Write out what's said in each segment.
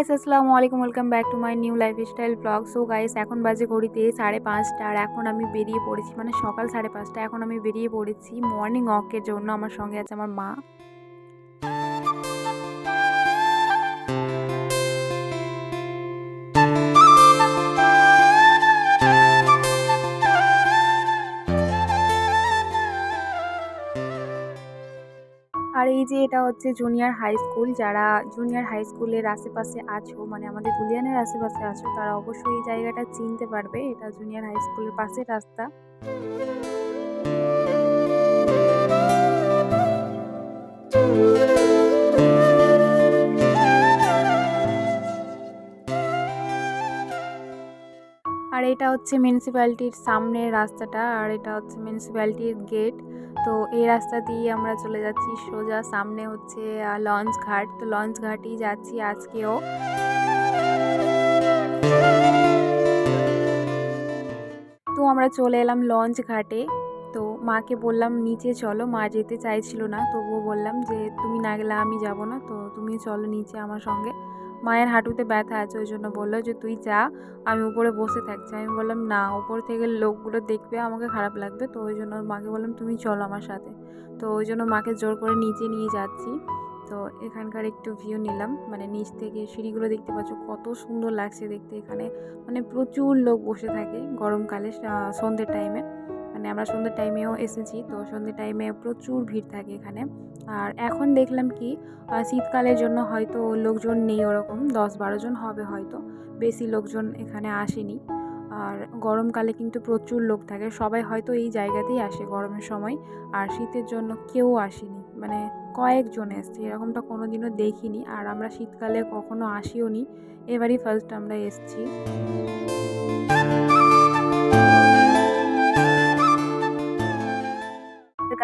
Guys আসসালামু আলাইকুম welcome back to my new life style blog so guys এখন বাজে ঘড়িতে সাড়ে পাঁচটা আর এখন আমি বেরিয়ে পড়েছি মানে সকাল সাড়ে পাঁচটা, এখন আমি বেরিয়ে পড়েছি মর্নিং ওয়াকের জন্য আমার সঙ্গে আছে আমার মা। আর এই যে এটা হচ্ছে জুনিয়র হাই স্কুল যারা জুনিয়র হাই স্কুলের আশেপাশে আছো মানে আমাদের ধুলিয়ানের আশেপাশে আছো, তারা অবশ্যই এই জায়গাটা চিনতে পারবে। এটা জুনিয়র হাই স্কুলের পাশের রাস্তা। আর এটা হচ্ছে মিউনিসিপ্যালিটির সামনের রাস্তাটা, আর এটা হচ্ছে মিউনিসিপ্যালিটির গেট তো এই রাস্তা দিয়ে আমরা চলে যাচ্ছি সোজা। সামনে হচ্ছে লঞ্চ ঘাট। তো লঞ্চ ঘাটেই যাচ্ছি আজকেও। তো আমরা চলে এলাম লঞ্চ ঘাটে। মাকে বললাম, নিচে চলো, মা যেতে চাইছিল না। তবুও বললাম যে, তুমি না গেলে আমি যাব না, তো তুমি চলো নিচে আমার সঙ্গে। মায়ের হাঁটুতে ব্যথা আছে, ওই জন্য বলল যে, তুই যা, আমি উপরে বসে থাকছি। আমি বললাম, না, উপর থেকে লোকগুলো দেখবে, আমাকে খারাপ লাগবে। তো ওই জন্য মাকে বললাম, তুমি চলো আমার সাথে। তো ওই জন্য মাকে জোর করে নিচে নিয়ে যাচ্ছি। তো এখানকার একটু ভিউ নিলাম মানে নিচ থেকে সিঁড়িগুলো দেখতে পাচ্ছ, কত সুন্দর লাগছে দেখতে এখানে। মানে প্রচুর লোক বসে থাকে গরমকালে সন্ধ্যের টাইমে মানে আমরা সন্ধ্যের টাইমেও এসেছি, তো সন্ধ্যের টাইমে প্রচুর ভিড় থাকে এখানে। আর এখন দেখলাম কি শীতকালের জন্য হয়তো লোকজন নেই ওরকম, দশ বারো জন হবে হয়তো, বেশি লোকজন এখানে আসেনি। আর গরমকালে কিন্তু প্রচুর লোক থাকে, সবাই হয়তো এই জায়গাতেই আসে গরমের সময়, আর শীতের জন্য কেউ আসেনি মানে কয়েকজন এসছে, এরকমটা কোনো দিনও দেখিনি, আর আমরা শীতকালে কখনো আসিও নি এবারই ফার্স্ট আমরা এসছি।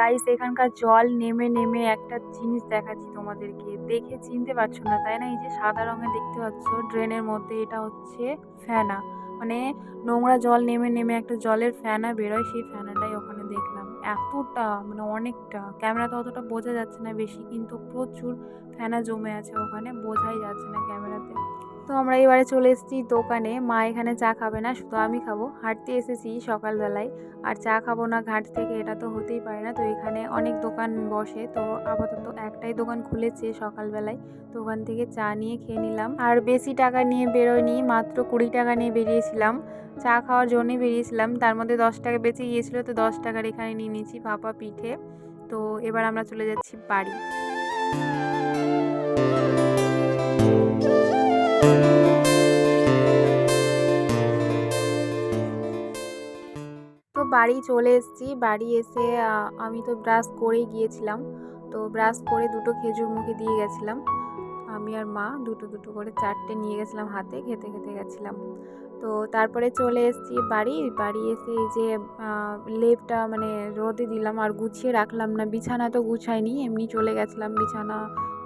গাইস এখানকার জল নেমে নেমে একটা জিনিস দেখাচ্ছি তোমাদেরকে। দেখে চিনতে পারছ না, তাই না? এই যে সাদা রঙের দেখতে পাচ্ছ, ড্রেনের মধ্যে এটা হচ্ছে ফ্যানা মানে নোংরা জল নেমে নেমে একটা জলের ফ্যানা বেরোয়, সেই ফ্যানাটাই ওখানে দেখলাম। এতটা মানে অনেকটা। ক্যামেরাতে অতটা বোঝা যাচ্ছে না বেশি, কিন্তু প্রচুর ফ্যানা জমে আছে ওখানে, বোঝাই যাচ্ছে না ক্যামেরাতে। তো আমরা এবারে চলে এসেছি দোকানে। মা এখানে চা খাবে না, শুধু আমি খাব। হাঁটতে এসেছি সকালবেলায়। আর চা খাব না ঘাট থেকে, এটা তো হতেই পারে না। তো এখানে অনেক দোকান বসে। তো আপাতত একটাই দোকান খুলেছে সকালবেলায়। তো ওখান থেকে চা নিয়ে খেয়ে নিলাম। আর বেশি টাকা নিয়ে বেরোয়নি, মাত্র কুড়ি টাকা নিয়ে বেরিয়েছিলাম। চা খাওয়ার জন্যই বেরিয়েছিলাম। তার মধ্যে দশ টাকা বেঁচে গিয়েছিল, তো দশ টাকার এখানে নিয়ে নিয়েছি ভাপা পিঠে। তো এবার আমরা চলে যাচ্ছি বাড়ি। বাড়ি চলে এসেছি। বাড়ি এসে আমি তো ব্রাশ করেই গিয়েছিলাম। তো ব্রাশ করে দুটো খেজুর মুখে দিয়ে গেছিলাম। আমি আর মা দুটো দুটো করে চারটে নিয়ে গেছিলাম হাতে, খেতে খেতে গেছিলাম। তো তারপরে চলে এসেছি বাড়ি। বাড়ি এসে এই যে লেপটা মানে রোদে দিলাম আর গুছিয়ে রাখলাম না। বিছানা তো গুছাইনি, এমনি চলে গেছিলাম। বিছানা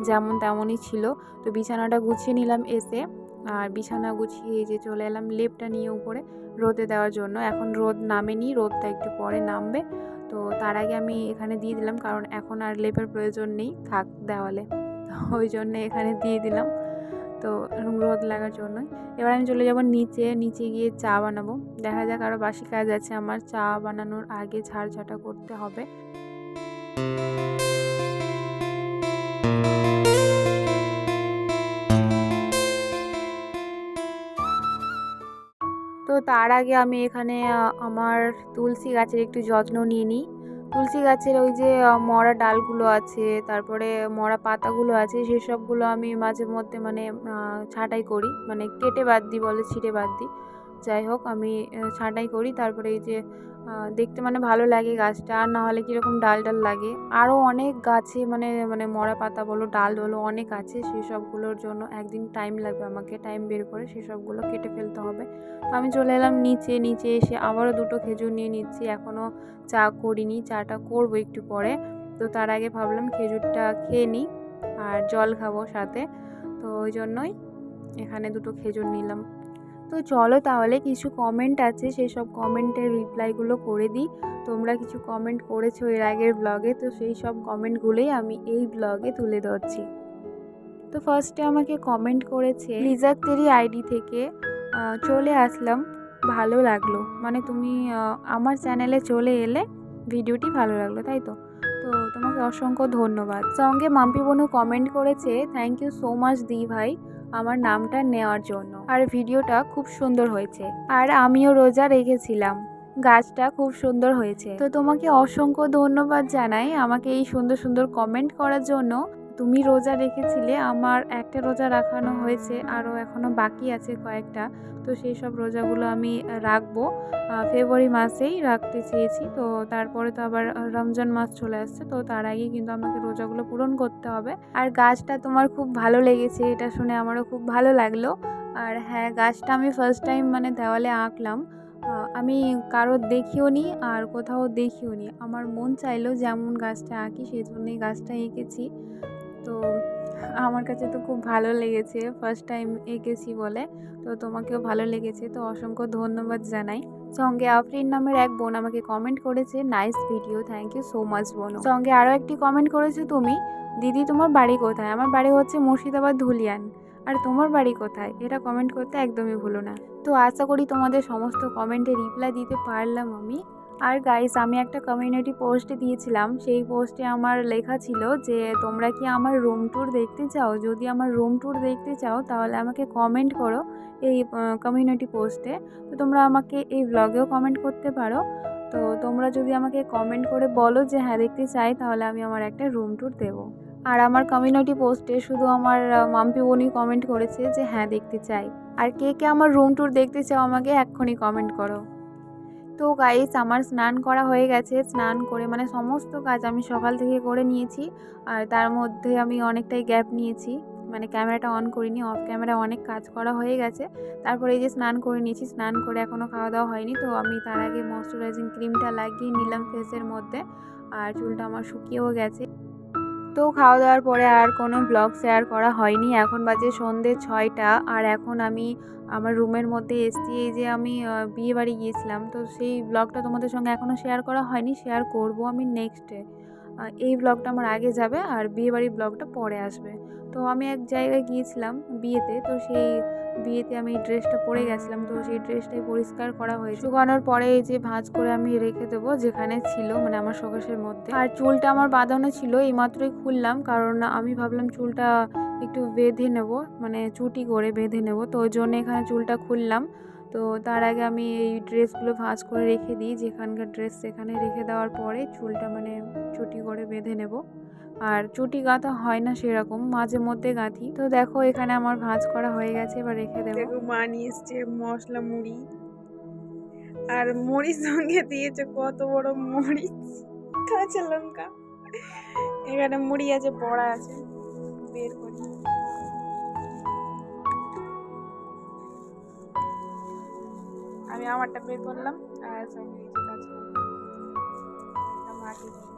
যেমন তেমনই ছিল। তো বিছানাটা গুছিয়ে নিলাম এসে। আর বিছানা গুছিয়ে যে চলে এলাম লেপটা নিয়ে উপরে রোদে দেওয়ার জন্য। এখন রোদ নামেনি, রোদটা একটু পরে নামবে। তো তার আগে আমি এখানে দিয়ে দিলাম, কারণ এখন আর লেপের প্রয়োজন নেই থাক দেওয়ালে। ওই জন্য এখানে দিয়ে দিলাম। তো রোদ লাগার জন্যই। এবার আমি চলে যাব নিচে নিচে গিয়ে চা বানাবো। দেখা যাক আরও বাসি কাজ আছে আমার। চা বানানোর আগে ঝাড় ঝাঁটা করতে হবে। তার আগে আমি এখানে আমার তুলসী গাছের একটু যত্ন নিয়ে নিই। তুলসী গাছের ওই যে মরা ডালগুলো আছে, তারপরে মরা পাতাগুলো আছে, সেসবগুলো আমি মাঝে মধ্যে মানে ছাঁটাই করি। মানে কেটে বাদ দিই বলে ছিঁড়ে বাদ দিই। যাই হোক, আমি ছাঁটাই করি। তারপরে এই যে দেখতে মানে ভালো লাগে গাছটা, আর না হলে কীরকম ডাল ডাল লাগে। আরও অনেক গাছে মানে মানে মরা পাতা বলো, ডাল বলো, অনেক আছে সেসবগুলোর জন্য। একদিন টাইম লাগবে আমাকে, টাইম বের করে সেসবগুলো কেটে ফেলতে হবে। তো আমি চলে এলাম নিচে নিচে এসে আবারও দুটো খেজুর নিয়ে নিচ্ছি। এখনও চা করিনি, চাটা করব একটু পরে। তো তার আগে ভাবলাম খেজুরটা খেয়ে নিই, আর জল খাব সাথে। তো ওই জন্যই এখানে দুটো খেজুর নিলাম। তো চলো তাহলে কিছু কমেন্ট আছে সেই সব কমেন্টের রিপ্লাইগুলো করে দিই। তোমরা কিছু কমেন্ট করেছ এর আগের ব্লগে তো সেই সব কমেন্টগুলোই আমি এই ব্লগে তুলে ধরছি। তো ফার্স্টে আমাকে কমেন্ট করেছে লিজাক আইডি থেকে চলে আসলাম, ভালো লাগল। মানে তুমি আমার চ্যানেলে চলে এলে ভিডিওটি ভালো লাগল, তাই তো? তো তোমাকে অসংখ্য ধন্যবাদ। সঙ্গে মাম্পি বনু কমেন্ট করেছে থ্যাংক ইউ সো মাচ দি ভাই। আমার নামটা নেওয়ার জন্য। আর ভিডিওটা খুব সুন্দর হয়েছে। আর আমিও রোজা রেখেছিলাম। গাছটা খুব সুন্দর হয়েছে। তো তোমাকে অসংখ্য ধন্যবাদ জানাই আমাকে এই সুন্দর সুন্দর কমেন্ট করার জন্য। তুমি রোজা রেখেছিলে, আমার একটা রোজা রাখানো হয়েছে, আরও এখনও বাকি আছে কয়েকটা। তো সেই সব রোজাগুলো আমি রাখব। ফেব্রুয়ারি মাসেই রাখতে চেয়েছি, তো তারপরে তো আবার রমজান মাস চলে আসছে, তো তার আগে কিন্তু আমাকে রোজাগুলো পূরণ করতে হবে। আর গাছটা তোমার খুব ভালো লেগেছে, এটা শুনে আমারও খুব ভালো লাগল। আর হ্যাঁ গাছটা আমি ফার্স্ট টাইম মানে দেওয়ালে আঁকলাম। আমি কারোর দেখিও নি আর কোথাও দেখিও নি। আমার মন চাইলো যেমন গাছটা আঁকি, সেই জন্যই গাছটা এঁকেছি। তো আমার কাছে তো খুব ভালো লেগেছে ফার্স্ট টাইম এঁকেছি বলে। তো তোমাকেও ভালো লেগেছে, তো অসংখ্য ধন্যবাদ জানাই। সঙ্গে আফরিন নামের এক বোন আমাকে কমেন্ট করেছে nice video thank you so much বোন। সঙ্গে আরও একটি কমেন্ট করেছ তুমি, দিদি, তোমার বাড়ি কোথায়? আমার বাড়ি হচ্ছে মুর্শিদাবাদ ধুলিয়ান। আর তোমার বাড়ি কোথায়? এটা কমেন্ট করতে একদমই ভুলো না। তো আশা করি তোমাদের সমস্ত কমেন্টে রিপ্লাই দিতে পারলাম আমি। আর গাইস আমি একটা কমিউনিটি পোস্টে দিয়েছিলাম। সেই পোস্টে আমার লেখা ছিল যে, তোমরা কি আমার রুম ট্যুর দেখতে চাও? যদি আমার রুম ট্যুর দেখতে চাও, তাহলে আমাকে কমেন্ট করো এই কমিউনিটি পোস্টে তো তোমরা আমাকে এই ব্লগেও কমেন্ট করতে পারো। তো তোমরা যদি আমাকে কমেন্ট করে বলো যে হ্যাঁ দেখতে চাই, তাহলে আমি আমার একটা রুম ট্যুর দেবো। আর আমার কমিউনিটি পোস্টে শুধু আমার মাম্পি বোনই কমেন্ট করেছে যে হ্যাঁ দেখতে চাই। আর কে কে আমার রুম ট্যুর দেখতে চাও, আমাকে এক্ষুনি কমেন্ট করো। তো গাইস আমার স্নান করা হয়ে গেছে। স্নান করে মানে সমস্ত কাজ আমি সকাল থেকে করে নিয়েছি। আর তার মধ্যে আমি অনেকটাই গ্যাপ নিয়েছি। মানে ক্যামেরাটা অন করিনি অফ ক্যামেরা অনেক কাজ করা হয়ে গেছে। তারপরে এই যে স্নান করে নিয়েছি, স্নান করে এখনও খাওয়া দাওয়া হয়নি। তো আমি তার আগে ময়শ্চারাইজিং ক্রিমটা লাগিয়ে নিলাম ফেসের মধ্যে। আর চুলটা আমার শুকিয়েও গেছে। তো খাওয়া দাওয়ার পরে আর কোনো ব্লগ শেয়ার করা হয়নি। এখন বাজে সন্ধে ছয়টা আর এখন আমি আমার রুমের মধ্যে এসছি। এই যে আমি বিয়ে বাড়ি গিয়েছিলাম। তো সেই ব্লগটা তোমাদের সঙ্গে এখনও শেয়ার করা হয়নি। শেয়ার করব আমি নেক্সটে এই ব্লগটা আমার আগে যাবে আর বিয়ে বাড়ির ব্লগটা পরে আসবে। তো আমি এক জায়গায় গিয়েছিলাম বিয়েতে, তো সেই বিয়েতে আমি ড্রেসটা পরে গেছিলাম। তো সেই ড্রেসটাই পরিষ্কার করা হয়েছে। শুকানোর পরে এই যে ভাঁজ করে আমি রেখে দেবো যেখানে ছিল মানে আমার শোকেশের মধ্যে। আর চুলটা আমার বাঁধানো ছিল, এই মাত্রই খুললাম, কারণ আমি ভাবলাম চুলটা একটু বেঁধে নেব মানে চুটি করে বেঁধে নেব। তো ওই জন্য এখানে চুলটা খুললাম। তো তার আগে আমি এই ড্রেসগুলো ভাঁজ করে রেখে দিই। যেখানকার ড্রেস সেখানে রেখে দেওয়ার পরে চুলটা মানে চুটি করে বেঁধে নেব। আর চুটি গাঁথা হয় না সেরকম, মাঝে মধ্যে গাঁথি। তো দেখো এখানে আমার ভাঁজ করা হয়ে গেছে, এবার রেখে দেবো। মা নিয়ে এসছে মশলা মুড়ি। আর মুড়ির সঙ্গে দিয়েছে কত বড় মরিচ কাঁচা লঙ্কা। এখানে মুড়ি আছে, বড়া আছে। বের করি। আমি আমারটা বের করলাম, আর সঙ্গে মাকে দিই।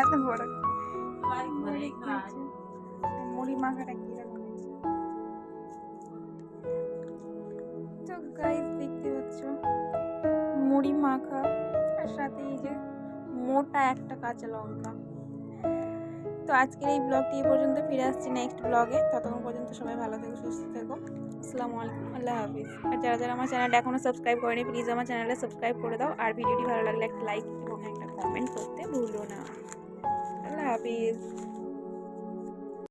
এত বড়। মুড়ি মাখাটা কীরকম হয়েছে? তো গাইস দেখতে পাচ্ছ, মুড়ি মাখা, আর সাথে এই যে মোটা একটা কাঁচা লঙ্কা। তো আজকের এই ব্লগটি এই পর্যন্ত ফিরে আসছি নেক্সট ব্লগে ততক্ষণ পর্যন্ত সবাই ভালো থেকো, সুস্থ থেকো। আসসালামু আলাইকুম, আল্লাহ হাফিজ। আর যারা যারা আমার চ্যানেলটা এখনও সাবস্ক্রাইব করেনি প্লিজ আমার চ্যানেলে সাবস্ক্রাইব করে দাও। আর ভিডিওটি ভালো লাগলে একটা লাইক এবং একটা কমেন্ট করতে ভুলো না। আল্লাহ হাফিজ।